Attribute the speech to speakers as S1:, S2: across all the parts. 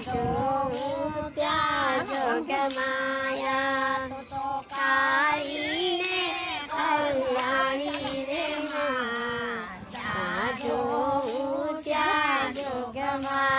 S1: જોઉં ત્યાં જગમાયા તો કાળીને કલ્યાણી રે માં ત્યાં જોઉં ત્યાં જગમાયા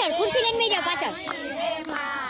S2: પાછળ ખુરશી લઈને બેસજો પાછળ.